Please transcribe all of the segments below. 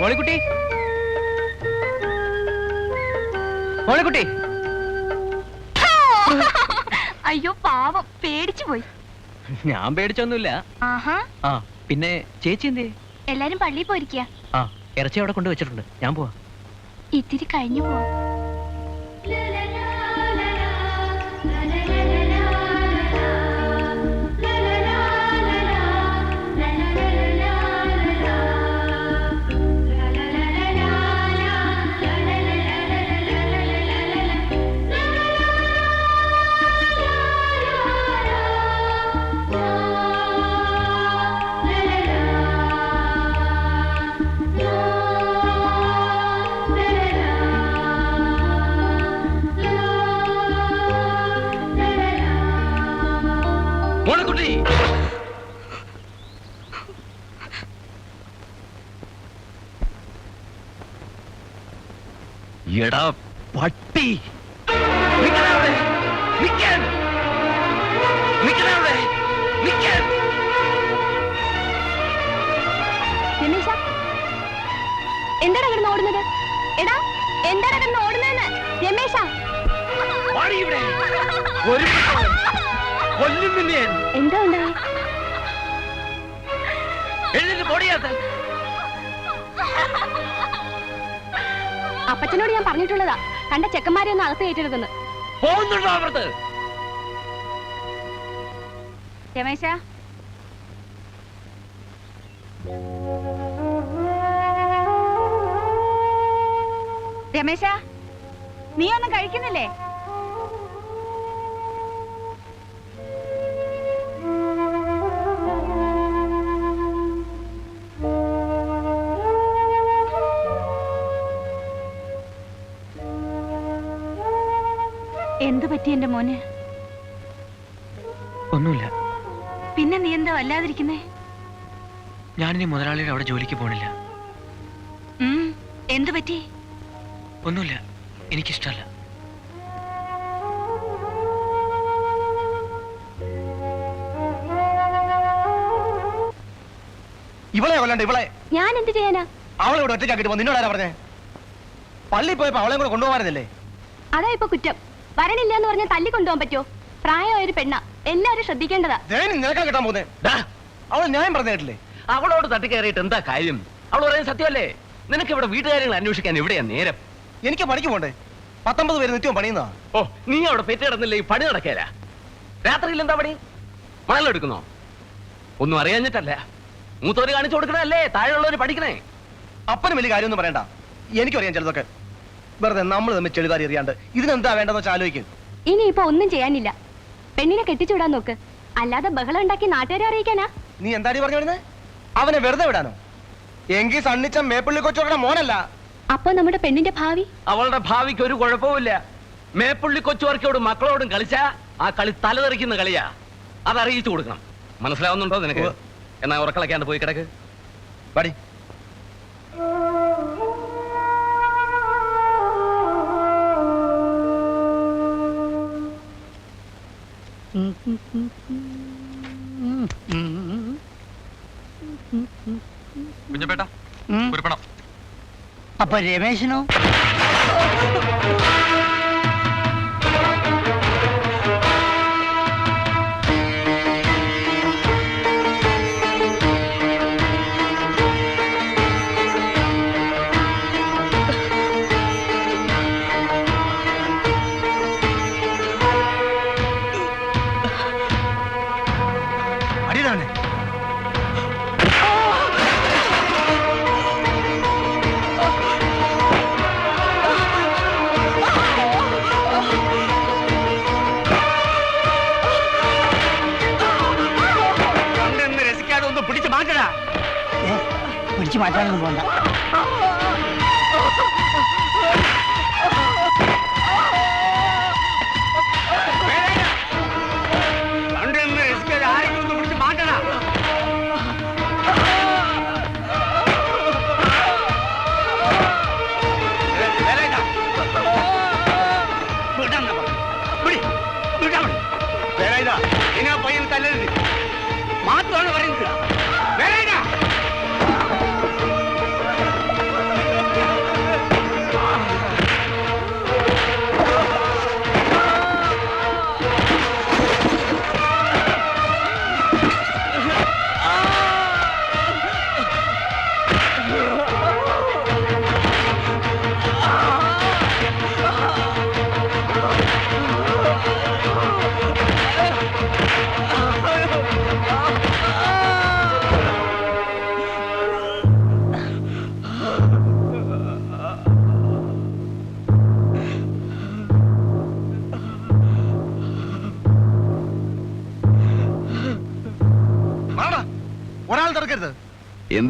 മോളിക്കുട്ടി. മോളിക്കുട്ടി. അയ്യോ പാവം. പേടിച്ചു പോയി. ഞാൻ പേടിച്ചൊന്നുമില്ല. ആഹാ. ആ പിന്നെ ചേച്ചി എന്തേ എല്ലാരും പള്ളിയിൽ പോയിരിക്കുക ആ ഇറച്ചി അവിടെ കൊണ്ടുവച്ചിട്ടുണ്ട്. ഞാൻ പോവാ. ഇത്തിരി കഴിഞ്ഞു പോവാം. എടാ പട്ടി. എന്താണ് കിടന്ന് ഓടുന്നത്? എടാ എന്താണ് കിടന്ന് ഓടുന്നതെന്ന്? രമേശ. എന്താ ഉണ്ടായി എഴുന്നേറ്റ് പോടിയാത്ത. അപ്പച്ചനോട് ഞാൻ പറഞ്ഞിട്ടുള്ളതാ. കണ്ട ചെക്കന്മാരെ ഒന്ന് അകത്ത് കയറ്റരുതെന്ന്. പോകുന്നുണ്ടോ രമേശ. രമേശ നീ ഒന്നും കഴിക്കുന്നില്ലേ? എന്റെ മോന്. ഒന്നുമില്ല. പിന്നെ നീ എന്താ വല്ലാതിരിക്കുന്നേ? ഞാനിനി മുതലാളിയുടെ അവിടെ ജോലിക്ക് പോണില്ല. എന്ത് എന്തു പറ്റി? ഒന്നുമില്ല. എനിക്കിഷ്ടല്ല ഇവളെ കൊല്ലണ്ട ഇവളെ. ഞാൻ എന്ത് ചെയ്യാനാ? അവളെ ഇവിടെ ഒറ്റയ്ക്കാക്കിട്ട് വന്നു നിന്നോട് ആരാ പറഞ്ഞേ? പള്ളി പോയപ്പോ അവളെ കൂടെ കൊണ്ടുപോകാനല്ലേ അതാ ഇപ്പൊ കുറ്റം. വരണില്ല എന്ന് പറഞ്ഞാൽ തല്ലി കൊണ്ടുപോകാൻ പറ്റുമോ? പ്രായമായ ഒരു പെണ്ണ. എല്ലാരും ശ്രദ്ധിക്കേണ്ടതാ. നിനക്കാ കിട്ടാൻ പോകുന്നേ. അവൾ ന്യായം പറഞ്ഞിട്ടില്ലേ അവളോട് തട്ടിക്കയറിയിട്ട് എന്താ കാര്യം? അവൾ പറയുന്നത് സത്യമല്ലേ? നിനക്ക് ഇവിടെ വീട്ടുകാര്യങ്ങൾ അന്വേഷിക്കാൻ എവിടെയാ നേരം? എനിക്ക് പണിക്ക് പോണ്ടേ. പത്തൊമ്പത് പേര് നിത്യവും പണിയുന്നതാ. ഓ നീ അവിടെ പെറ്റ് കിടന്നില്ലേ? ഈ പണി നടക്കേല? രാത്രിയിൽ എന്താ പണി? മണലെടുക്കുന്നോ ഒന്നും അറിയാഞ്ഞിട്ടല്ല. മൂത്തവര് കാണിച്ചു കൊടുക്കണല്ലേ താഴെയുള്ളവര് പഠിക്കണേ. അപ്പനും വലിയ കാര്യമൊന്നും പറയണ്ട. എനിക്കറിയാം ചിലതൊക്കെ. വെറുതെ നമ്മൾ തമ്മിൽ ചെളിവാരി എറിയാണ്ട്. ഇതിനെന്താ വേണ്ടെന്ന് വെച്ചാൽ ആലോചിക്കും. ഇനിയിപ്പോ ഒന്നും ചെയ്യാനില്ല. പെണ്ണിനെ കെട്ടിച്ചുവിടാൻ നോക്ക്. അല്ലാതെ ബഹളം ഉണ്ടാക്കി നാട്ടുകാരെ അറിയിക്കാനാ? നീ എന്താടി പറഞ്ഞു വരുന്നത് അവനെ വെറുതെ വിടാനോ? എങ്കിൽ സണ്ണിച്ച മേപ്പിള്ളി കൊച്ചോടെ മോനല്ല. അപ്പൊ നമ്മുടെ പെണ്ണിന്റെ ഭാവി? അവളുടെ ഭാവിക്ക് ഒരു കുഴപ്പവുമില്ല. മേപ്പുള്ളി കൊച്ചുവർക്കോടും മക്കളോടും കളിച്ചാ ആ കളി തലതെറിക്കുന്ന കളിയാ. അത് അറിയിച്ചു കൊടുക്കണം. മനസ്സിലാവുന്നുണ്ടോ നിനക്ക്? എന്നാ ഉറക്കളക്കാണ്ട് പോയി കിടക്ക്. പടി കുഞ്ഞപ്പേട്ട ഒരു പണം അപ്പൊ രമേശനോ? പിടിച്ചു മാറ്റാനൊന്നും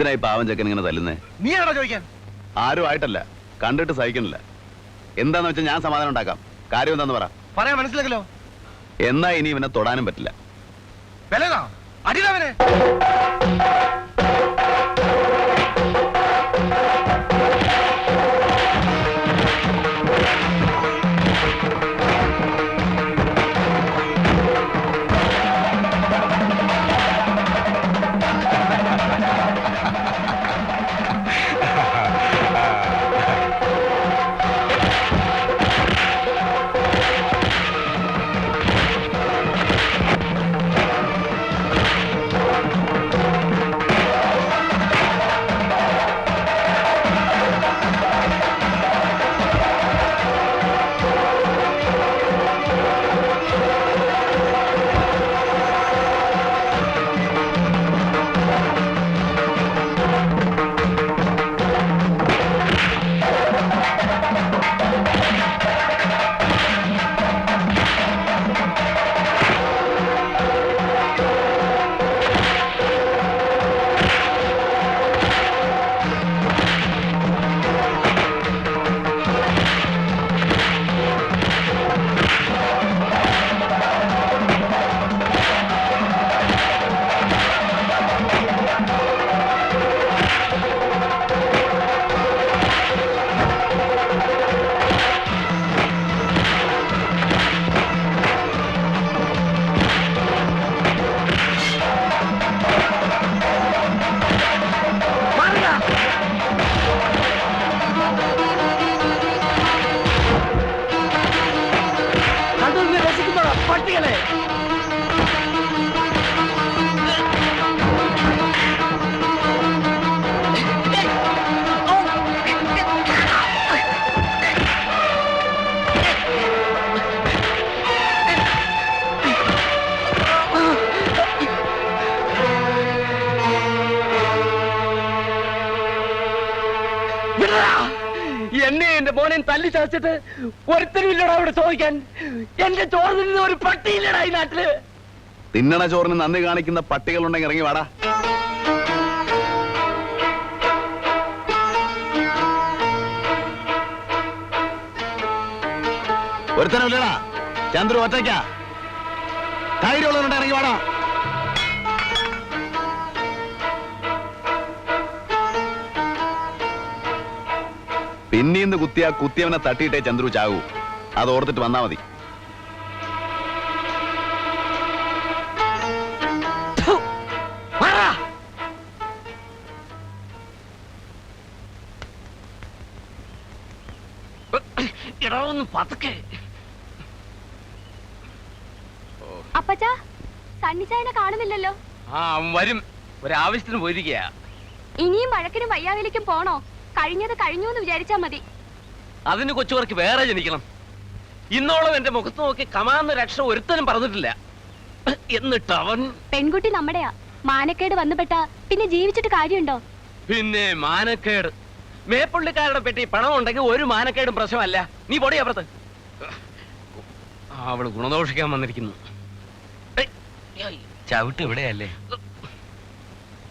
എന്തിനായി പാവം ചെക്കൻ ഇങ്ങനെ തല്ലുന്നേ? നീ ആണോ ചോദിക്കാൻ? ആരും ആയിട്ടല്ല. കണ്ടിട്ട് സഹിക്കുന്നില്ല. എന്താന്ന് വെച്ചാൽ ഞാൻ സമാധാനം ഉണ്ടാക്കാം. കാര്യം എന്താന്ന് പറ. പറയാൻ മനസ്സിലാക്കല്ലോ എന്നാ ഇനി ഇവനെ തൊടാനും പറ്റില്ല. വിലതാ. അടിയിലവനെ എന്നെ എന്റെ മോനെ തല്ലി ചതച്ചിട്ട് ഒരുത്തരുമില്ലടാ അവിടെ ചോദിക്കാൻ. എന്റെ ചോറ് തിന്നുന്ന ഒരു പട്ടിയില്ലടാ ഈ നാട്ടിൽ. തിന്നണ ചോറിന് നന്ദി കാണിക്കുന്ന പട്ടികളുണ്ടെങ്കിൽ ഇറങ്ങി വാടാ. ഒരുത്തനമില്ലടാ. ചന്ദ്രു ഒറ്റയ്ക്കാ. ധൈര്യമുള്ളവരുണ്ട് ഇറങ്ങി വാടാ. പിന്നീന്ന് കുത്തിയ കുത്തിയവനെ തട്ടിയിട്ടേ ചന്ദ്രു ചാകൂ. അത് ഓർത്തിട്ട് വന്നാ മതി. അപ്പച്ചാ സണ്ണിച്ചായനെ കാണുന്നില്ലല്ലോ. ആ അവൻ വരും. ഒരാവശ്യത്തിന് പോയിരിക്കുക ഇനിയും വഴക്കിനും വയ്യാവിലേക്കും പോണോ? കഴിഞ്ഞത് കഴിഞ്ഞു എന്ന് വിചാരിച്ചാ മതി. അതിന് കൊച്ചുവർക്ക് വേറെ ജനിക്കണം. ഇന്നോളം എന്റെ മുഖത്ത് നോക്കി കമാന്ന രക്ഷ ഒരുത്തനും പറഞ്ഞിട്ടില്ല. എന്നിട്ട് അവൻ? പെൺകുട്ടി നമ്മുടെയാ. മാനക്കേട് വന്നുപെട്ട പിന്നെ ജീവിച്ചിട്ട് കാര്യമുണ്ടോ? പിന്നെ മാനക്കേട്. മേപ്പുള്ളിക്കാരുടെ പെട്ടി പണം ഉണ്ടെങ്കിൽ ഒരു മാനക്കേടും പ്രശ്നമല്ല. നീ പൊടി അപ്പുറത്ത്. അവൾ ഗുണദോഷിക്കാൻ വന്നിരിക്കുന്നു. ചവിട്ട് ഇവിടെയല്ലേ?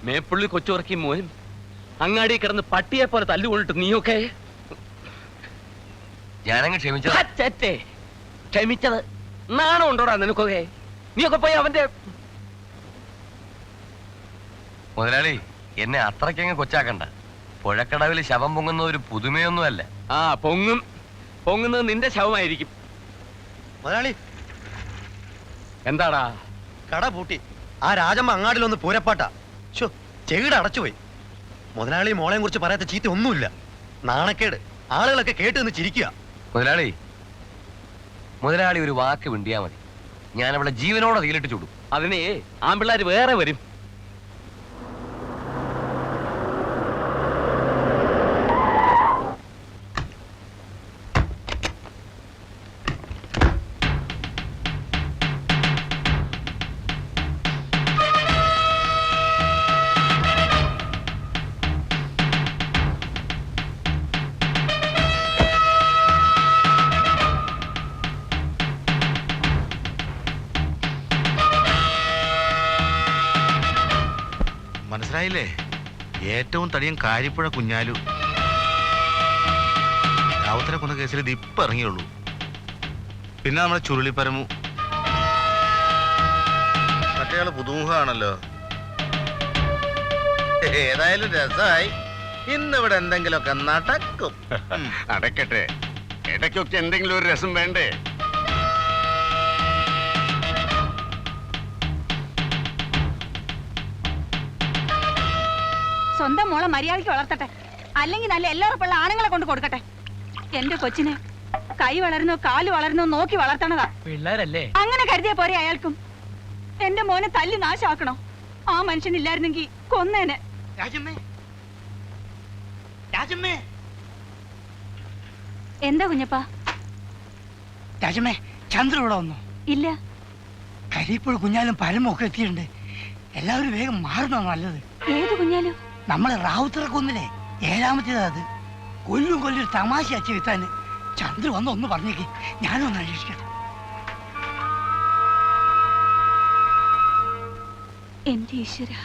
മേപ്പുള്ളി കൊച്ചുറക്കി മോനും അങ്ങാടി കിടന്ന് പട്ടിയെ പോലെ തല്ലുകൊണ്ടിട്ട് നീയൊക്കെ? ഞാനങ്ങ് ക്ഷമിച്ചത് അച്ചറ്റേ ക്ഷമിച്ചത് നാണം ഉണ്ടോടാ നിനക്കൊക്കെ? നീയൊക്കെ പോയി അവന്റെ മുതലാളി എന്നെ അത്രയ്ക്കങ്ങ് കൊച്ചാക്കണ്ട. പുഴക്കടവിൽ ശവം പൊങ്ങുന്ന ഒരു പുതുമയൊന്നുമല്ല. ആ പൊങ്ങും. പൊങ്ങുന്നത് നിന്റെ ശവമായിരിക്കും. മുതലാളി. എന്താടാ? കട പൂട്ടി. ആ രാജമ്മ അങ്ങാടിലൊന്ന് പൂരപ്പാട്ടാ. ചെകിട് അടച്ചുപോയി. മുതലാളി മോളെയും കുറിച്ച് പറയാത്ത ചീത്ത ഒന്നുമില്ല. നാണക്കേട്. ആളുകളൊക്കെ കേട്ട് നിന്ന് ചിരിക്കുക. മുതലാളി മുതലാളി ഒരു വാക്ക് വിണ്ടിയാ മതി. ഞാൻ അവളെ ജീവനോടെ തീലിട്ട് ചൂടും. അതിനെ ആമ്പിള്ളാര് വേറെ വരും. തടിയൻ കാര്യപ്പുഴ കുഞ്ഞാലു. രാവുത്തരെ കൊന്ന കേസിൽ ഇത് ഇപ്പൊ ഇറങ്ങിയുള്ളൂ. പിന്നെ നമ്മുടെ ചുരുളിപ്പരമു. മറ്റേയാൾ പുതുമുഖമാണല്ലോ. ഏതായാലും രസമായി. ഇന്നിവിടെ എന്തെങ്കിലുമൊക്കെ നടക്കും. അടക്കട്ടെ. ഇടയ്ക്കൊക്കെ എന്തെങ്കിലും ഒരു രസം വേണ്ടേ? സ്വന്തം മോളെ മര്യാദയ്ക്ക് വളർത്തട്ടെ. അല്ലെങ്കിൽ നല്ല എല്ലാവർക്കുള്ള ആണുങ്ങളെ കൊണ്ട് കൊടുക്കട്ടെ. എന്റെ കൊച്ചിനെ കൈ വളർന്നോ കാൽ വളർന്നോ നോക്കി വളർത്തണതാ. പിള്ളേരല്ലേ? അങ്ങനെ കരുതിയ പോരെ അയാൾക്കും. എന്റെ മോനെ തല്ലി നാശാക്കണോ ആ മനുഷ്യൻ ഇല്ലായിരുന്നെങ്കിൽ കൊന്നേനെ. എന്താ കുഞ്ഞപ്പാ? രാജമ്മേ ചന്ദ്ര ഇവിടെ വന്നു. ഇല്ല. കരിപ്പോൾ കുഞ്ഞാലും പരമൊക്കെ ഒക്കെ എത്തിയിട്ടുണ്ട്. എല്ലാവരും വേഗം മാറുന്ന നല്ലത്. ഏത് കുഞ്ഞാലും? നമ്മളെ റാവുത്തറ കൊന്നില്ലേ? ഏഴാമത്തേതാ അത്. കൊല്ലും കൊല്ലും ഒരു തമാശ അച്ഛൻ വിത്താൻ ചന്ദ്ര വന്ന് ഒന്ന് പറഞ്ഞേക്ക്. ഞാനും ഒന്ന് അന്വേഷിക്കട്ടെ. എന്റെ ഈശ്വര.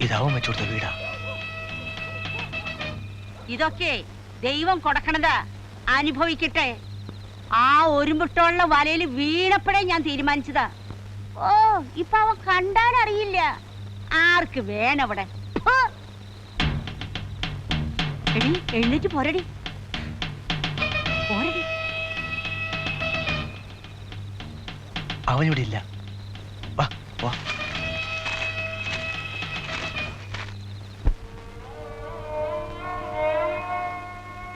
ഇതാവും വെച്ചുകൊടുത്ത വീടാ. ഇതൊക്കെ ദൈവം കൊടുക്കണത്. അനുഭവിക്കട്ടെ. ആ ഒരുമ്പിട്ടുള്ള വലയിൽ വീണപ്പോഴേ ഞാൻ തീരുമാനിച്ചതാ. ഓ ഇപ്പൊ അവൻ കണ്ടാൽ അറിയില്ല ആർക്ക് വേണവിടെ എഴുന്നേറ്റ് പോരടി. പോരടി. ഇല്ല വാ വാ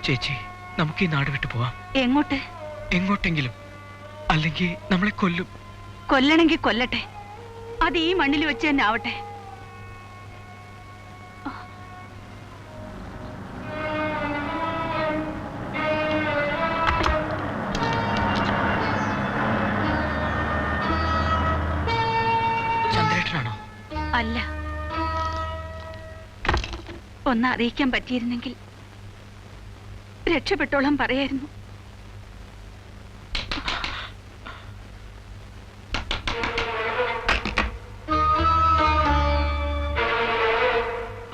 ചേച്ചി. നമുക്ക് ഈ നാട് വിട്ടു പോവാം. എങ്ങോട്ട്? എങ്ങോട്ടെങ്കിലും. അല്ലെങ്കിൽ നമ്മളെ കൊല്ലും. കൊല്ലണമെങ്കിൽ കൊല്ലട്ടെ. അത് ഈ മണ്ണിൽ വെച്ച് തന്നെ ആവട്ടെ. ചന്ദ്രേട്ടനാണോ? അല്ല. ഒന്ന് അറിയിക്കാൻ പറ്റിയിരുന്നെങ്കിൽ രക്ഷപ്പെട്ടോളാം പറയായിരുന്നു.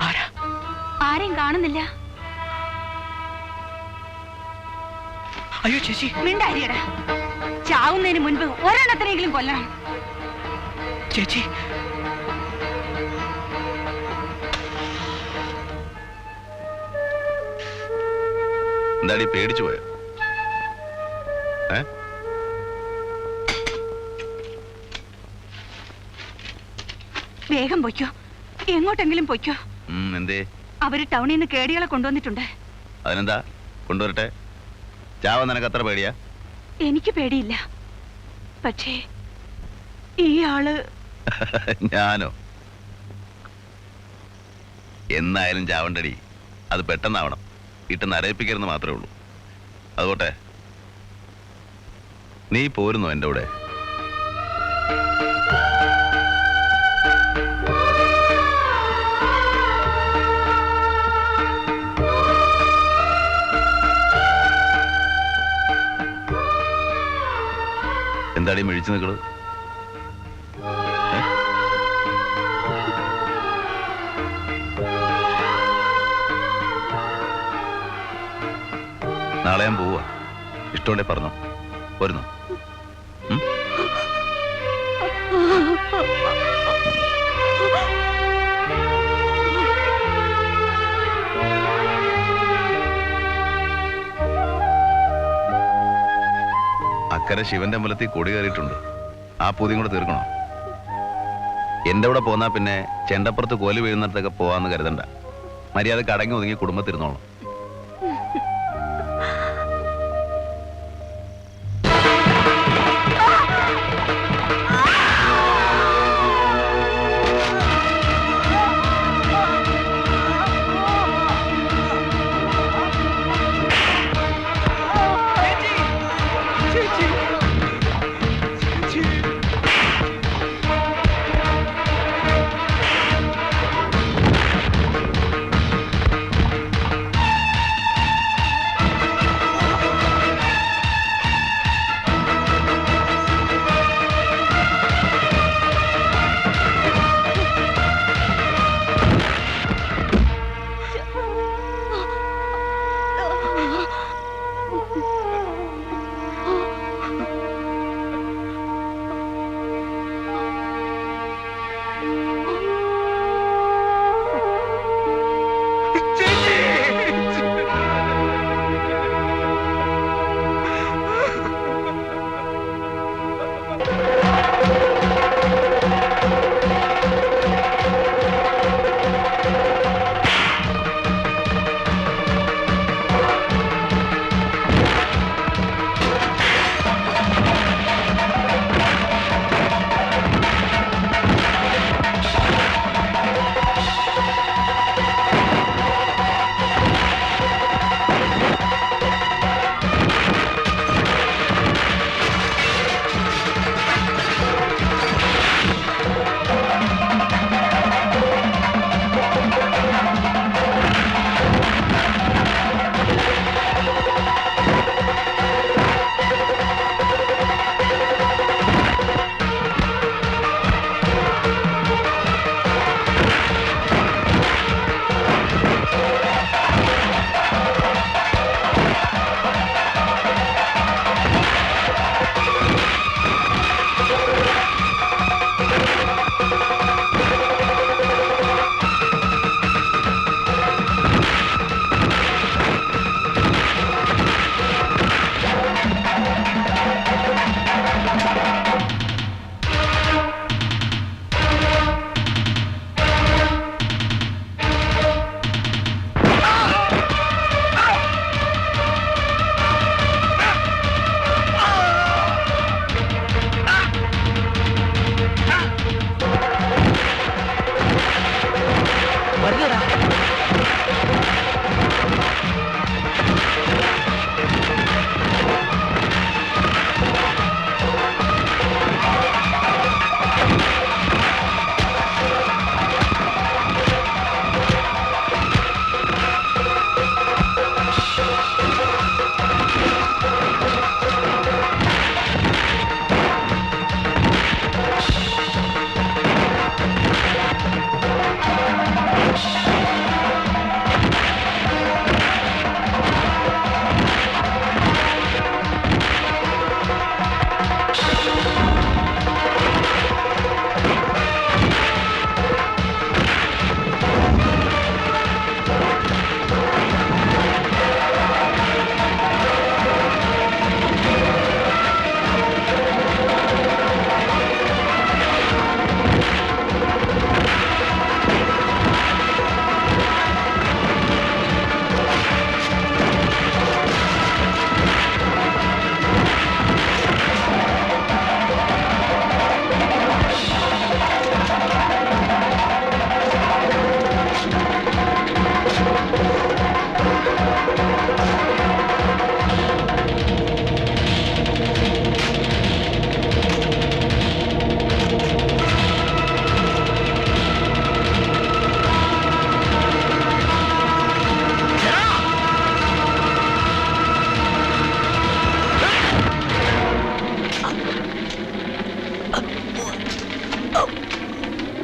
ആരാ? ആരെയും കാണുന്നില്ല. അയ്യോ ചേച്ചി. മിണ്ടാരിയടാ ചാവുന്നതിന് മുൻപ് ഒരെണ്ണത്തിനെങ്കിലും കൊല്ലണം. ചേച്ചി എന്താടി പേടിച്ചു പോയോ? ഏ? വേഗം പൊയ്ക്കോ. എങ്ങോട്ടെങ്കിലും പൊയ്ക്കോ. എന്തേ? അവർ ടൗണിൽ നിന്ന് കേടികളെ കൊണ്ടുവന്നിട്ടുണ്ട്. അതിനെന്താ? കൊണ്ടുവരട്ടെ. ചാവ നിനക്ക് അത്ര പേടിയാ? എനിക്ക് പേടിയില്ല. പക്ഷേ ഈ ആൾ ഞാനോ? എന്നായാലും ചാവണ്ടടി. അത് പെട്ടെന്നാവണം. ഇട്ട് നരയിപ്പിക്കരുന്ന് മാത്രമേ ഉള്ളൂ. അതുകൊട്ടെ നീ പോരുന്നോ എന്റെ കൂടെ? എന്താടി മിഴിച്ചു നിൽക്കണത്? ഇഷ്ടമുണ്ടെ പറഞ്ഞു വരുന്നു? അക്കരെ ശിവന്റെ അമ്പലത്തിൽ കൊടി കയറിയിട്ടുണ്ട്. ആ പൂതിയും കൂടെ തീർക്കണോ? എന്റെ കൂടെ പോന്നാ പിന്നെ ചെണ്ടപ്പുറത്ത് കോൽ വീഴുന്നിടത്തൊക്കെ പോവാന്ന് കരുതണ്ട. മര്യാദയ്ക്ക് അടങ്ങി ഒതുങ്ങി കുടുംബത്തിരുന്നോളാം.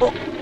おっ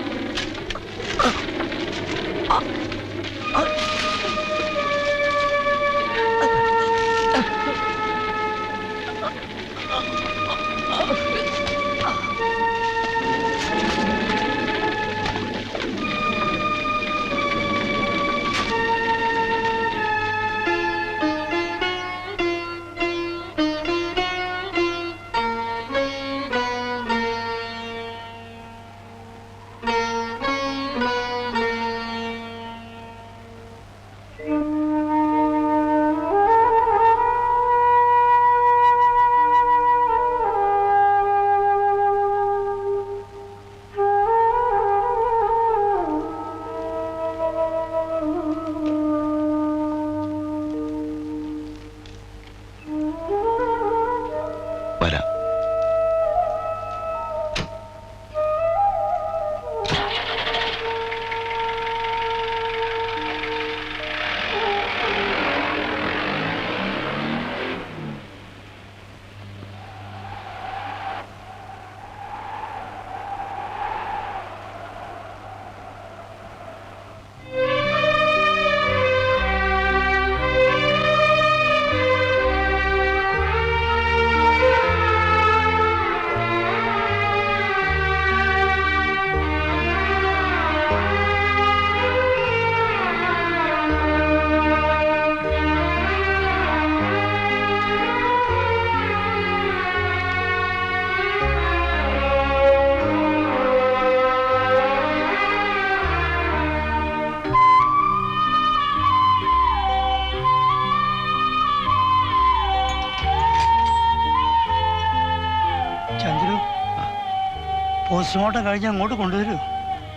പോസ്റ്റ്മോർട്ടം കഴിഞ്ഞ് അങ്ങോട്ട് കൊണ്ടുവരൂ.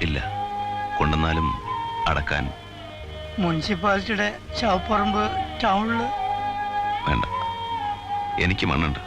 ഇല്ല. കൊണ്ടുവന്നാലും അടക്കാൻ. മുനിസിപ്പാലിറ്റിയുടെ ചവപ്പറമ്പ് ടൗണിൽ വേണ്ട. എനിക്ക് മണ്ണുണ്ട്.